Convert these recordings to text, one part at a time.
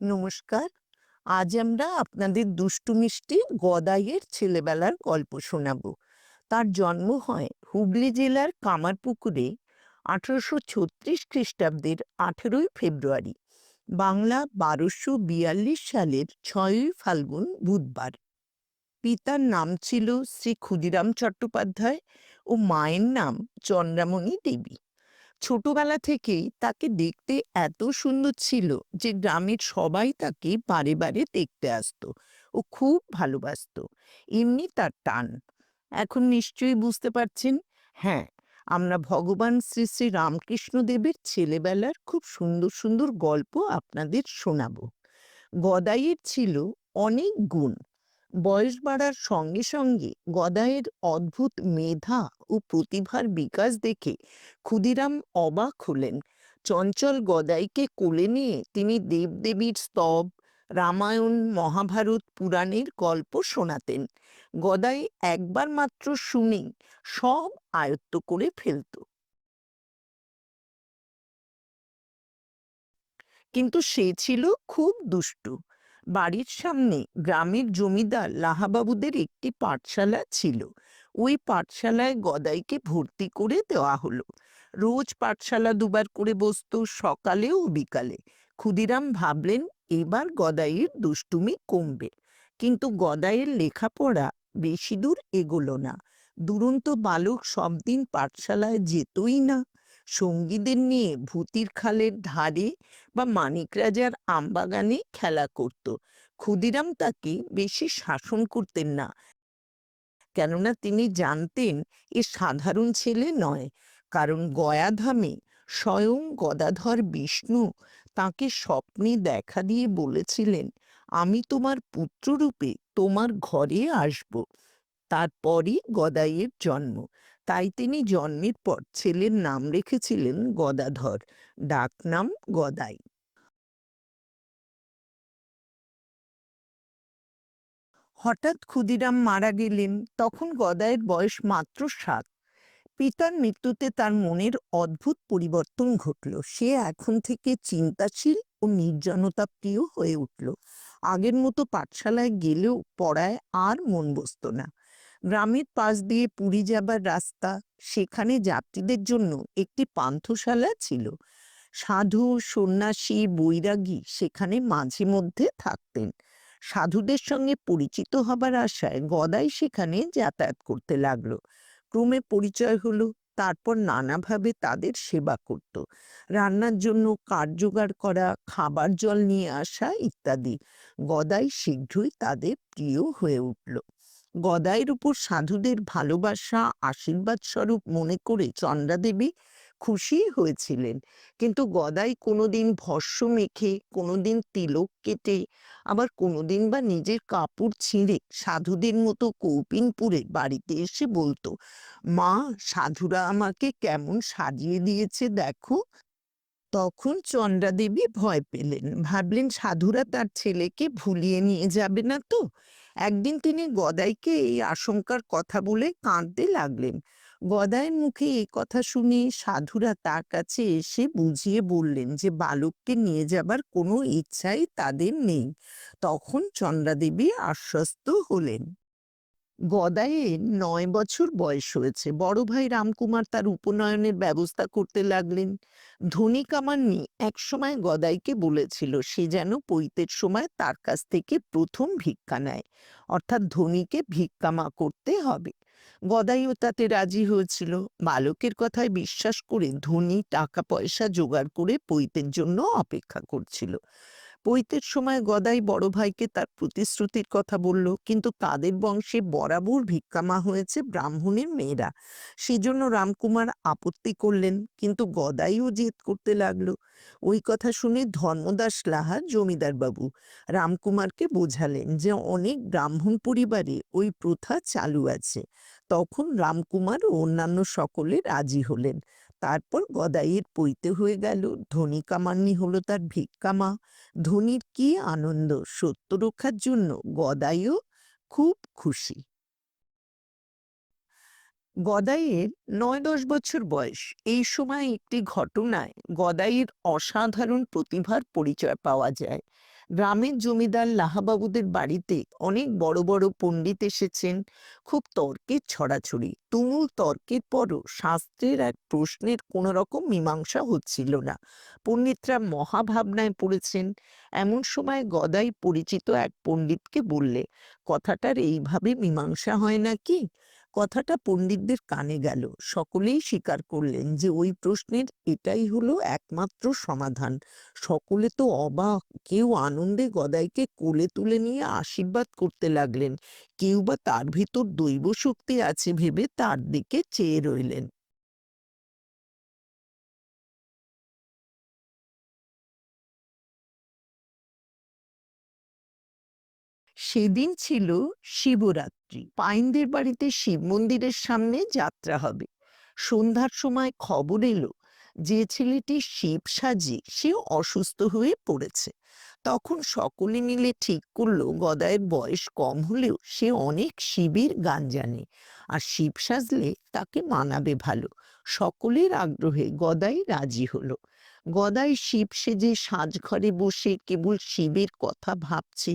নমস্কার। আজ আমরা আপনাদের দুষ্টু মিষ্টি গদাইয়ের ছেলেবেলার গল্প শোনাবো। তার জন্ম হয় হুগলি জেলার কামারপুকুরে আঠারোশো ছত্রিশ খ্রিস্টাব্দের আঠেরোই ফেব্রুয়ারি, বাংলা বারোশো বিয়াল্লিশ সালের ছয়ই ফাল্গুন বুধবার। পিতার নাম ছিল শ্রী ক্ষুদিরাম চট্টোপাধ্যায় ও মায়ের নাম চন্দ্রামণি দেবী। ছোটবেলা থেকেই তাকে দেখতে এত সুন্দর ছিল যে গ্রামের সবাই তাকে বারে বারে দেখতে আসতো। ও খুব ভালোবাসতো। এমনি তার টান। এখন নিশ্চয়ই বুঝতে পারছেন? হ্যাঁ আমরা ভগবান শ্রী শ্রী রামকৃষ্ণ দেবের ছেলেবেলার খুব সুন্দর সুন্দর গল্প আপনাদের শোনাবো। গদাইয়ের ছিল অনেক গুণ। বয়স বাড়ার সঙ্গে সঙ্গে গদাইয়ের অদ্ভুত মেধা ও প্রতিভার বিকাশ দেখে ক্ষুদিরাম অবাক হলেন। চঞ্চল গদাইকে কোলে নিয়ে তিনি দেবদেবীর স্তব, রামায়ণ, মহাভারত পুরাণের গল্প শোনাতেন। গদাই একবার মাত্র শুনেই সব আয়ত্ত করে ফেলত। কিন্তু সে ছিল খুব দুষ্টু। বাড়ির সামনে গ্রামের জমিদার লাহাবাবুদের একটি পাঠশালা ছিল। ওই পাঠশালায় গদাইকে ভর্তি করে দেওয়া হলো। রোজ পাঠশালা দুবার করে বসত, সকালে ও বিকালে। ক্ষুদিরাম ভাবলেন, এবার গদাইয়ের দুষ্টুমি কমবে। কিন্তু গদাইয়ের লেখাপড়া বেশি দূর এগোলো না। দুরন্ত বালক সব দিন পাঠশালায় যেতই না। সঙ্গীদের নিয়ে ভূতির খালের ধারে বা মানিক রাজার আমবাগানে খেলা করত। ক্ষুদিরাম তাকে বেশি শাসন করতেন না। কেননা তিনি জানতেন এ সাধারণ ছেলে নয়, কারণ গয়াধামে স্বয়ং গদাধর বিষ্ণু তাকে স্বপ্নে দেখা দিয়ে বলেছিলেন, আমি তোমার পুত্ররূপে তোমার ঘরে আসব। তারপরই গদাইয়ের জন্ম। তাই তিনি জন্মের পর ছেলের নাম রেখেছিলেন গদাধর ডাকনাম গদাই। হঠাৎ ক্ষুদিরাম মারা গেলেন, তখন গদায়ের বয়স মাত্র সাত। পিতার মৃত্যুতে তার মনের অদ্ভুত পরিবর্তন ঘটল। সে এখন থেকে চিন্তাশীল ও নির্জনতা প্রিয় হয়ে উঠল। আগের মতো পাঠশালায় গেলেও পড়ায় আর মন বসত না। গ্রামের পাশ দিয়ে পুরী যাবার রাস্তা, সেখানে যাত্রীদের জন্য একটি পান্থশালা ছিল। সাধু, সন্ন্যাসী, বৈরাগী সেখানে মাঝে মধ্যে থাকতেন। সাধুদের সঙ্গে পরিচিত হবার আশায় গদাই সেখানে যাতায়াত করতে লাগল। ক্রমে পরিচয় হলো, তারপর নানাভাবে তাদের সেবা করত। রান্নার জন্য কাঠ করা, খাবার জল নিয়ে আসা ইত্যাদি। গদাই শীঘ্রই তাদের প্রিয় হয়ে উঠল। গদাইয়ের উপর সাধুদের ভালোবাসা, আশীর্বাদ স্বরূপ মনে করে চন্দ্রাদেবী খুশি হয়েছিলেন। কিন্তু গদাই কোনোদিন ভস্য মেখে, কোনোদিন তিলক কেটে, আবার কোনোদিন বা নিজের কাপড় ছিঁড়ে সাধুদের মতো কৌপিনপুরে বাড়িতে এসে বলতো, মা, সাধুরা আমাকে কেমন সাজিয়ে দিয়েছে দেখো। তখন চন্দ্রাদেবী ভয় পেলেন। ভাবলেন, সাধুরা তার ছেলেকে ভুলিয়ে নিয়ে যাবে না তো? একদিন তিনি গদাইকে এই আশঙ্কার কথা বলে কাঁদতে লাগলেন। গদাইয়ের মুখে এই কথা শুনে সাধুরা তার কাছে এসে বুঝিয়ে বললেন যে, বালককে নিয়ে যাবার কোনো ইচ্ছাই তাদের নেই। তখন চন্দ্রাদেবী আশ্বস্ত হলেন। গদাইয়ের নয় বছর বয়স হয়েছে। বড় ভাই রামকুমার তার উপনয়নের ব্যবস্থা করতে লাগলেন। ধনী কামান্নি একসময় গদাইকে বলেছিল, সে যেন পৈতের সময় তার কাছ থেকে প্রথম ভিক্ষা নেয়, অর্থাৎ ধনীকে ভিক্ষামা করতে হবে। গদাইও তাতে রাজি হয়েছিল। বালকের কথায় বিশ্বাস করে ধনী টাকা পয়সা জোগাড় করে পৈতের জন্য অপেক্ষা করছিল। পৈতের সময় গদাই বড় ভাইকে তার প্রতিশ্রুতির কথা বলল, কিন্তু তাদের বংশে বরাবর ভিক্ষামা হয়েছে ব্রাহ্মণের মেয়েরা। সেজন্য রামকুমার আপত্তি করলেন, কিন্তু গদাইও জেদ করতে লাগল। ওই কথা শুনে ধর্মদাস লাহা জমিদার বাবু রামকুমারকে বোঝালেন যে অনেক ব্রাহ্মণ পরিবারে ওই প্রথা চালু আছে। তখন রামকুমার ও অন্যান্য সকলে রাজি হলেন। তারপর গদাইয়ের পৈতে হয়ে গেল। ধনী কামান্নি হলো তার ভিক্ষামা ধনীর কি আনন্দ, সত্য রক্ষার জন্য গদাইও খুব খুশি। গদাইয়ের নয় দশ বছর বয়স। এই সময় একটি ঘটনায় গদাইয়ের অসাধারণ প্রতিভার পরিচয় পাওয়া যায়। গ্রামের জমিদার লাহাবাবুদের বাড়িতে অনেক বড় বড় পণ্ডিত এসেছেন। খুব তর্কের ছড়াছড়ি, তুমুল তর্কের পরও শাস্ত্রের এক প্রশ্নের কোনো রকম মীমাংসা হচ্ছিল না। পণ্ডিতরা মহাভাবনায় পড়েছেন, এমন সময় গদাই পরিচিত এক পণ্ডিতকে বললে, কথাটার এইভাবে মীমাংসা হয় নাকি? কথাটা পণ্ডিতদের কানে গেল। সকলেই স্বীকার করলেন যে, ওই প্রশ্নের এটাই হলো একমাত্র সমাধান। সকলে তো অবাক, কেউ আনন্দে গদাইকে কোলে তুলে নিয়ে আশীর্বাদ করতে লাগলেন। কেউ বা তার ভিতর দৈব শক্তি আছে ভেবে তার দিকে চেয়ে রইলেন। সেদিন ছিল শিবরাত্রি। পাইনদের বাড়িতে শিব মন্দিরের সামনে যাত্রা হবে। সন্ধ্যার সময় খবর এলো যে ছেলেটি শিব সাজি সে অসুস্থ হয়ে পড়েছে। তখন সকলে মিলে ঠিক করল গদায়ের বয়স কম হলেও সে অনেক শিবের গান জানে আর শিব সাজলে তাকে মানাবে ভালো। সকলের আগ্রহে গদাই রাজি হলো। গদাই শিব সেজে সাজঘরে বসে কেবল শিবের কথা ভাবছে,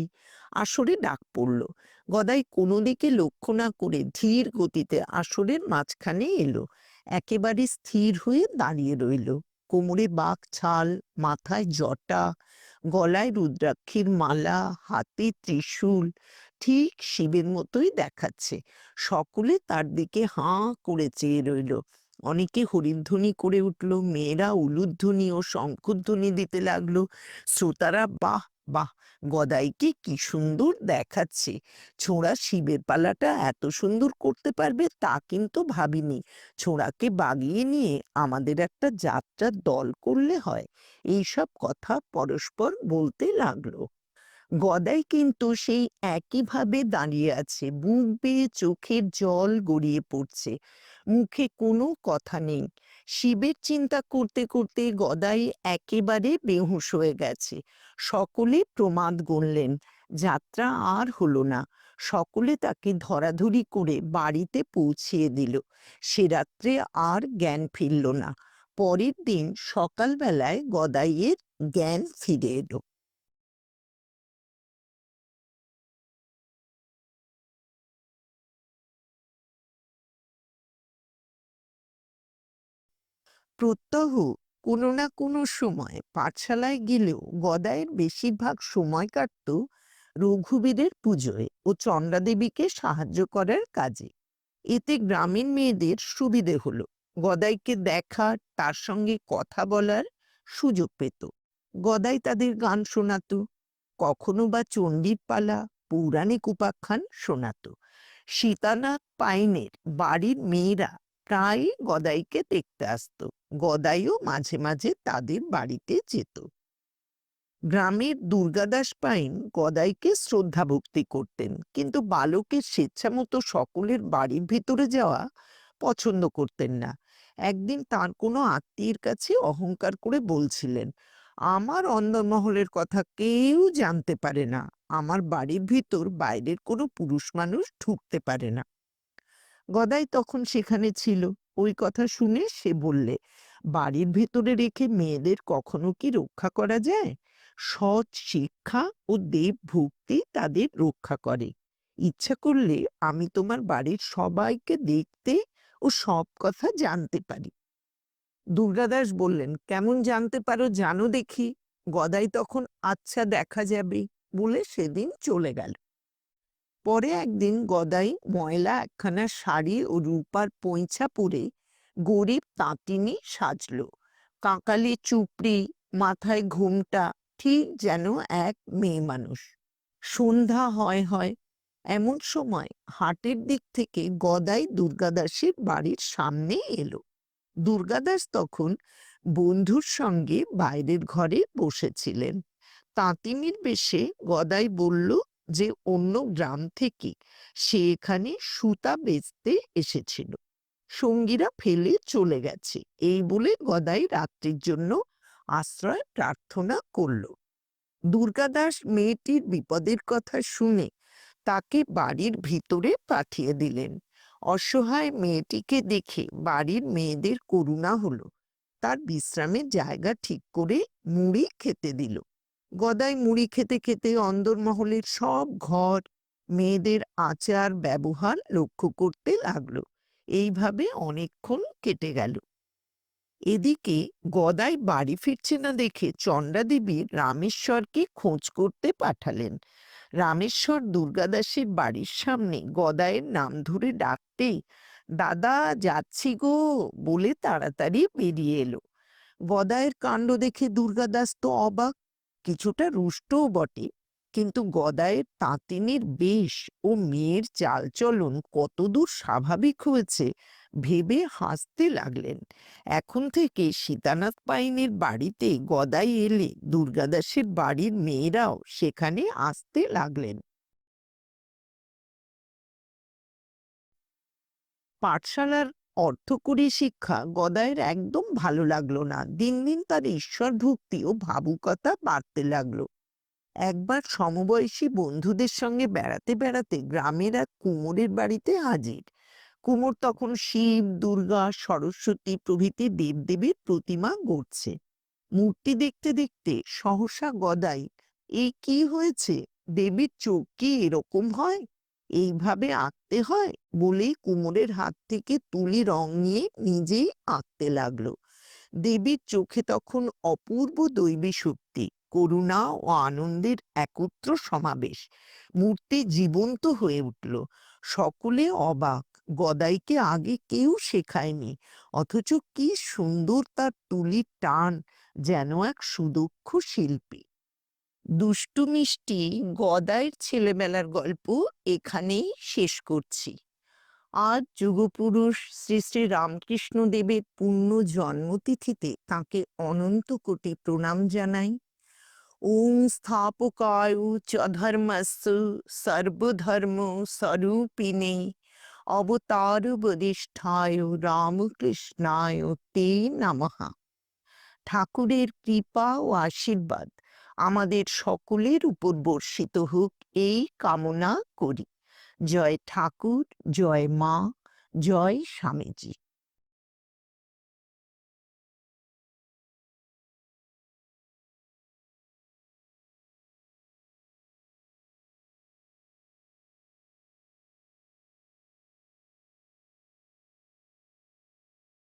আসরে ডাক পড়ল। গদাই কোনো দিকে লক্ষ্য না করে ধীর গতিতে আসরের মাঝখানে এলো। একেবারে স্থির হয়ে দাঁড়িয়ে রইল। কোমরে বাঘ ছাল, মাথায় জটা গলায় রুদ্রাক্ষীর মালা, হাতে ত্রিশূল, ঠিক শিবের মতোই দেখাচ্ছে। সকলে তার দিকে হাঁ করে চেয়ে রইল। অনেকে হরিধ্বনি করে উঠল, মেয়েরা উলুধ্বনি ও শঙ্কুধ্বনি দিতে লাগল। শ্রোতারা, বাহ! বাহ! গদাইকে কি সুন্দর দেখাচ্ছে। ছোঁড়া শিবের পালাটা এত সুন্দর করতে পারবে তা কিন্তু ভাবিনি। ছোঁড়াকে বাগিয়ে নিয়ে আমাদের একটা যাত্রার দল করলে হয়। এইসব কথা পরস্পর বলতে লাগল। গদাই কিন্তু সেই একইভাবে দাঁড়িয়ে আছে। বুক বেয়ে চোখের জল গড়িয়ে পড়ছে। মুখে কোনো কথা নেই। শিবের চিন্তা করতে করতে গদাই একেবারে বেহুশ হয়ে গেছে। সকলে প্রমাদ গুনলেন, যাত্রা আর হলো না। সকলে তাকে ধরাধরি করে বাড়িতে পৌঁছিয়ে দিল। সে রাত্রে আর জ্ঞান ফিরল না। পরের দিন সকালবেলায় গদাইয়ের জ্ঞান ফিরে এলো। প্রত্যহ কোনো না কোনো সময় পাঠশালায় গেলেও গদায়ের বেশিরভাগ সময় কাটত রঘুবীরের পুজোয় ও চন্দ্রাদেবীকে সাহায্য করার কাজে। এতে গ্রামীণ মেয়েদের সুবিধে হলো। গদাইকে দেখার তার সঙ্গে কথা বলার সুযোগ পেত। গদাই তাদের গান শোনাতো, কখনো বা চণ্ডীর পালা, পৌরাণিক উপাখ্যান শোনাতো। সীতানাথ পাইনের বাড়ির মেয়েরা প্রায় গদাইকে দেখতে আসতো। গদাইও মাঝে মাঝে তাদের বাড়িতে যেত। গ্রামের দুর্গাদাস পাইন গদাইকে শ্রদ্ধা ভক্তি করতেন, কিন্তু বালকের স্বেচ্ছামতো সকলের বাড়ির ভিতরে যাওয়া পছন্দ করতেন না। একদিন তার কোনো আত্মীয়ের কাছে অহংকার করে বলছিলেন, আমার অন্দরমহলের কথা কেউ জানতে পারে না। আমার বাড়ির ভিতর বাইরের কোনো পুরুষ মানুষ ঢুকতে পারে না। গদাই তখন সেখানে ছিল। ওই কথা শুনে সে বললে, বাড়ির ভেতরে রেখে মেয়েদের কখনো কি রক্ষা করা যায়? সৎ শিক্ষা ও দেব ভক্তি তাদের রক্ষা করে। ইচ্ছা করলে আমি তোমার বাড়ির সবাইকে দেখতে ও সব কথা জানতে পারি। দুর্গাদাস বললেন, কেমন জানতে পারো জানো দেখি। গদাই তখন আচ্ছা দেখা যাবে। বলে সেদিন চলে গেল। পরে একদিন গদাই ময়লা একখানা শাড়ি ও রূপার পৈঁছা পরে গরিব তাঁতিনি সাজল। কাঁকালি চুপড়ি, মাথায় ঘুমটা, ঠিক যেন এক মেয়ে মানুষ। সন্ধ্যা হয় হয় এমন সময় হাটের দিক থেকে গদাই দুর্গাদাসের বাড়ির সামনে এলো। দুর্গাদাস তখন বন্ধুর সঙ্গে বাইরের ঘরে বসেছিলেন। তাঁতিনির বেশে গদাই বলল যে অন্য গ্রাম থেকে সে এখানে সুতা বেচতে এসেছিল। সঙ্গীরা ফেলে চলে গেছে। এই বলে গদাই রাত্রির জন্য আশ্রয় প্রার্থনা করল। দুর্গাদাস মেয়েটির বিপদের কথা শুনে তাকে বাড়ির ভিতরে পাঠিয়ে দিলেন। অসহায় মেয়েটিকে দেখে বাড়ির মেয়েদের করুণা হলো। তার বিশ্রামের জায়গা ঠিক করে মুড়ি খেতে দিল। গদাই মুড়ি খেতে খেতে অন্দরমহলের সব ঘর মেয়েদের আচার ব্যবহার লক্ষ্য করতে লাগল। এইভাবে অনেকক্ষণ কেটে গেল। এদিকে গদাই বাড়ি ফিরছে না দেখে চণ্ডাদেবী রামেশ্বরকে খোঁজ করতে পাঠালেন। রামেশ্বর দুর্গাদাসের বাড়ির সামনে গদায়ের নাম ধরে ডাকতেই, দাদা, যাচ্ছি গো, বলে তাড়াতাড়ি বেরিয়ে এলো। গদায়ের কাণ্ড দেখে দুর্গাদাস তো অবাক। কিছুটা রুষ্টও বটে, কিন্তু গদায়ের তাঁতিনের বেশ ও মেয়ের চালচলন কতদূর স্বাভাবিক হয়েছে ভেবে হাসতে লাগলেন। এখন থেকে সীতানাথ পাইনের বাড়িতে গদাই এলে দুর্গাদাসের বাড়ির মেয়েরাও সেখানে আসতে লাগলেন। পাঠশালার অর্থকরী শিক্ষা গদায়ের একদম ভালো লাগল না। দিন দিন তার ঈশ্বর ভক্তি ও ভাবুকতা বাড়তে লাগল। একবার সমবয়সী বন্ধুদের সঙ্গে বেড়াতে বেড়াতে গ্রামের এক কুমোরের বাড়িতে হাজির। কুমোর তখন শিব, দুর্গা, সরস্বতী প্রভৃতি দেবদেবীর প্রতিমা গড়ছে। মূর্তি দেখতে দেখতে সহসা গদাই এই কি হয়েছে? দেবীর চোখ কি এরকম হয়? এইভাবে আঁকতে হয় বলেই কুমোরের হাত থেকে তুলি রং নিয়ে নিজেই আঁকতে লাগল। দেবীর চোখে তখন অপূর্ব দৈবী শক্তি, করুণা ও আনন্দের একত্র সমাবেশ। মূর্তি জীবন্ত হয়ে উঠল। সকলে অবাক, গদাইকে আগে কেউ শেখায়নি, অথচ কি সুন্দর তার তুলির টান, যেন এক সুদক্ষ শিল্পী। দুষ্টু মিষ্টি গদাইয়ের ছেলেবেলার গল্প এখানেই শেষ করছি। আজ যুগপুরুষ শ্রী শ্রী রামকৃষ্ণ দেবের পূর্ণ জন্মতিথিতে তাকে অনন্ত কোটি প্রণাম জানাই। ওম স্থাপকায়ু চ ধর্মস্য সর্বধর্ম স্বরূপিণে অবতার বদিষ্ঠায় রামকৃষ্ণায় তে নমঃ। ঠাকুরের কৃপা ও আশীর্বাদ। আমাদের সকলের উপর বর্ষিত হোক এই কামনা করি। জয় ঠাকুর জয় মা জয় স্বামীজি।